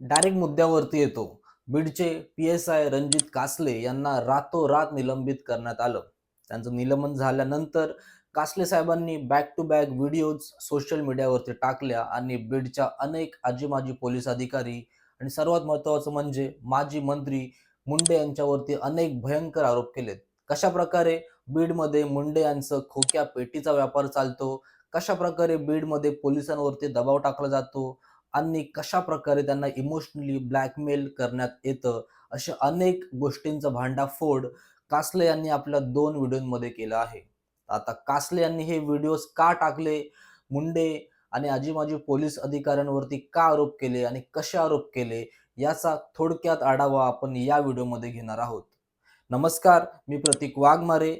Direct मुद्द्यावरती येतो. बीडचे P S I Ranjit Kasle यांना रातोरात निलंबित करण्यात आलं. त्यांचं निलंबन झाल्यानंतर कासले साहेबांनी back to back videos social मीडियावरती टाकल्या आणि बीडच्या अनेक आजी माजी पोलीस अधिकारी आणि सर्वात महत्त्वाचं म्हणजे माजी मंत्री मुंडे यांच्यावरती अनेक भयंकर आरोप केलेत. कशा प्रकारे बीडमध्ये मुंडे यांचं खोक्या पेटीचा व्यापार चालतो? कशा प्रकारे बीडमध्ये पोलिसांवरती दबाव टाकला जातो? आणि कशा प्रकारे त्यांना इमोशनली ब्लॅकमेल करण्यात येतं अशा अनेक गोष्टींचा भांडाफोड कासले यांनी आपल्या दोन व्हिडिओमध्ये केला आहे. आता कासले यांनी हे व्हिडिओज का टाकले? मुंडे आणि आजीमाजी पोलीस अधिकाऱ्यांवरती का आरोप केले आणि कसे आरोप केले? याचा थोडक्यात आढावा आपण या व्हिडिओमध्ये घेणार आहोत. नमस्कार मी प्रतीक वाघमारे.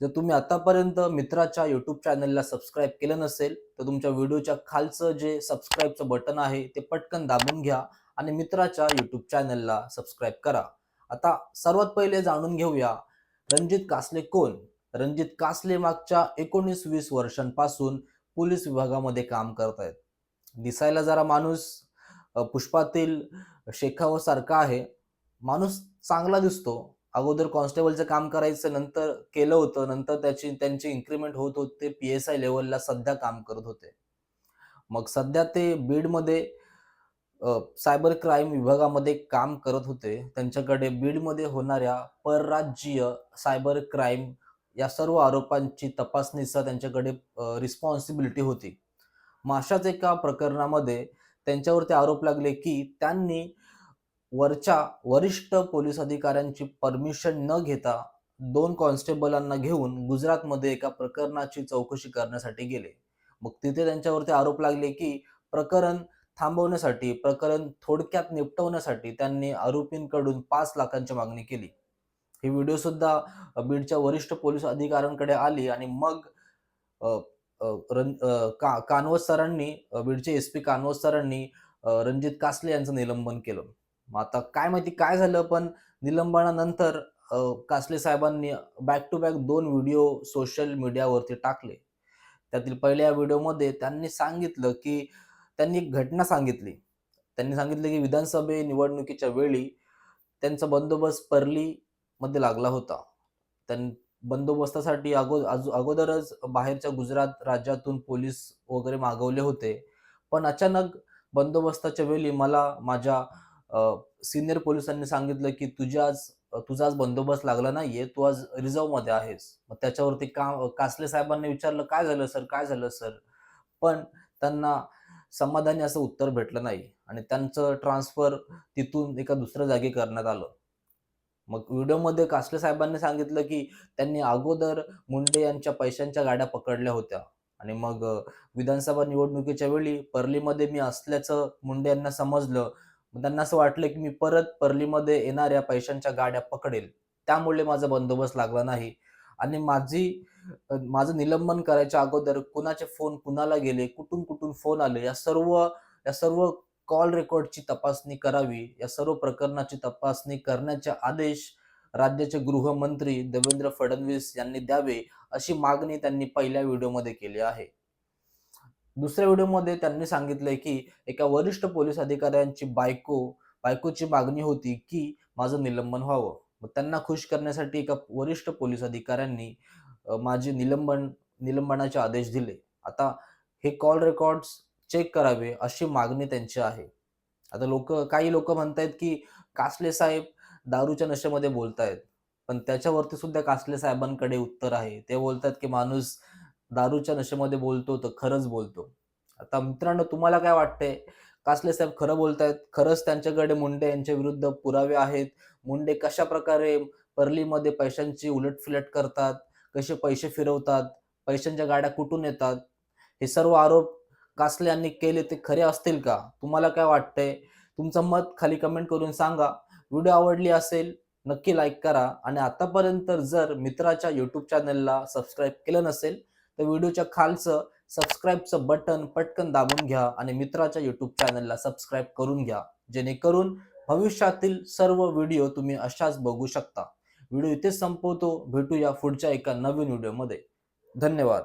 जर तुम्ही आतापर्यंत मित्राच्या यूट्यूब चॅनलला सबस्क्राईब केलं नसेल तर तुमच्या व्हिडिओच्या खालचं जे सबस्क्राईबचं बटन आहे ते पटकन दाबून घ्या आणि मित्राच्या यूट्यूब चॅनलला सबस्क्राईब करा. आता सर्वात पहिले जाणून घेऊया रणजित कासले कोण? रणजित कासले मागच्या एकोणीस वीस वर्षांपासून पोलीस विभागामध्ये काम करत आहेत. दिसायला जरा माणूस पुष्पातील शेखाव सारखा आहे. माणूस चांगला दिसतो. अगोदर कॉन्स्टेबलचं काम करायचं नंतर केलं होतं नंतर त्याची त्यांची इन्क्रीमेंट होत होते पी एस आय लेवलला सध्या काम करत होते. मग सध्या ते बीडमध्ये सायबर क्राईम विभागामध्ये काम करत होते. त्यांच्याकडे बीडमध्ये होणाऱ्या परराज्यीय सायबर क्राईम या सर्व आरोपांची तपासणीचा त्यांच्याकडे रिस्पॉन्सिबिलिटी होती. मग अशाच एका प्रकरणामध्ये त्यांच्यावरती आरोप लागले की त्यांनी वरच्या वरिष्ठ पोलीस अधिकाऱ्यांची परमिशन न घेता दोन कॉन्स्टेबलांना घेऊन गुजरातमध्ये एका प्रकरणाची चौकशी करण्यासाठी गेले. मग तिथे त्यांच्यावरती आरोप लागले की प्रकरण थांबवण्यासाठी प्रकरण थोडक्यात निपटवण्यासाठी त्यांनी आरोपींकडून पाच लाखांची मागणी केली. ही व्हिडिओ सुद्धा बीडच्या वरिष्ठ पोलीस अधिकाऱ्यांकडे आली आणि मग का कानवत सरांनी बीडचे एस पी कानवत सरांनी रणजित कासले यांचं निलंबन केलं. मग आता काय माहिती काय झालं पण निलंबनानंतर कासले साहेबांनी बॅक टू बॅक दोन व्हिडिओ सोशल मीडियावरती टाकले. त्यातील पहिल्या व्हिडिओमध्ये त्यांनी सांगितलं की त्यांनी एक घटना सांगितली. त्यांनी सांगितलं की विधानसभे निवडणुकीच्या वेळी त्यांचा बंदोबस्त परली मध्ये लागला होता. त्यां बंदोबस्तासाठी अगो अजू- अगोदरच बाहेरच्या गुजरात राज्यातून पोलीस वगैरे मागवले होते. पण अचानक बंदोबस्ताच्या वेळी मला माझ्या सिनियर पोलिसांनी सांगितलं की तुझ्या आज तुझा आज बंदोबस्त लागला नाहीये तू आज रिझर्व्हमध्ये आहेस. मग त्याच्यावरती का कासले साहेबांनी विचारलं काय झालं सर? काय झालं सर? पण त्यांना समाधानी असं उत्तर भेटलं नाही. आणि त्यांचं ट्रान्सफर तिथून एका दुसऱ्या जागी करण्यात आलं. मग व्हिडिओमध्ये कासले साहेबांनी सांगितलं की त्यांनी अगोदर मुंडे यांच्या पैशांच्या गाड्या पकडल्या होत्या. आणि मग विधानसभा निवडणुकीच्या वेळी परलीमध्ये मी असल्याचं मुंडे यांना समजलं. मग त्यांना असं वाटलं की मी परत परलीमध्ये येणाऱ्या पैशांच्या गाड्या पकडेल. त्यामुळे माझा बंदोबस्त लागला नाही. आणि माझी माझं निलंबन करायच्या अगोदर कुणाचे फोन कुणाला गेले कुठून कुठून फोन आले या सर्व या सर्व कॉल रेकॉर्डची तपासणी करावी या सर्व प्रकरणाची तपासणी करण्याचे आदेश राज्याचे गृहमंत्री देवेंद्र फडणवीस यांनी द्यावे अशी मागणी त्यांनी पहिल्या व्हिडिओमध्ये केली आहे. दुसऱ्या व्हिडिओमध्ये त्यांनी सांगितलंय की एका वरिष्ठ पोलीस अधिकाऱ्यांची बायको बायकोची मागणी होती की माझं निलंबन व्हावं. मग त्यांना खुश करण्यासाठी एका वरिष्ठ पोलीस अधिकाऱ्यांनी माझे निलंबन निलंबनाचे आदेश दिले. आता हे कॉल रेकॉर्ड्स चेक करावे अशी मागणी त्यांची आहे. आता लोक काही लोक म्हणतायत की कासले साहेब दारूच्या नशेमध्ये बोलतायत. पण त्याच्यावरती सुद्धा कासले साहेबांकडे उत्तर आहे. ते बोलतात की माणूस दारूच्या नशेमध्ये बोलतो तर खरंच बोलतो. आता मित्रांनो तुम्हाला काय वाटतंय? कासले साहेब खरं बोलतायत. खरंच त्यांच्याकडे मुंडे यांच्या विरुद्ध पुरावे आहेत. मुंडे कशा प्रकारे परलीमध्ये पैशांची उलटफिलट करतात? कसे पैसे फिरवतात? पैशांच्या गाड्या कुठून येतात? हे सर्व आरोप कासले यांनी केले ते खरे असतील का? तुम्हाला काय वाटतंय? तुमचं मत खाली कमेंट करून सांगा. व्हिडिओ आवडली असेल नक्की लाईक करा. आणि आतापर्यंत जर मित्राच्या यूट्यूब चॅनलला सबस्क्राईब केलं नसेल तर व्हिडिओच्या खालचं सबस्क्राईबचं बटन पटकन दाबून घ्या आणि मित्राच्या युट्यूब चॅनलला सबस्क्राईब करून घ्या. जेणेकरून भविष्यातील सर्व व्हिडिओ तुम्ही अशाच बघू शकता. व्हिडिओ इथेच संपवतो. भेटूया पुढच्या एका नवीन व्हिडिओमध्ये. धन्यवाद.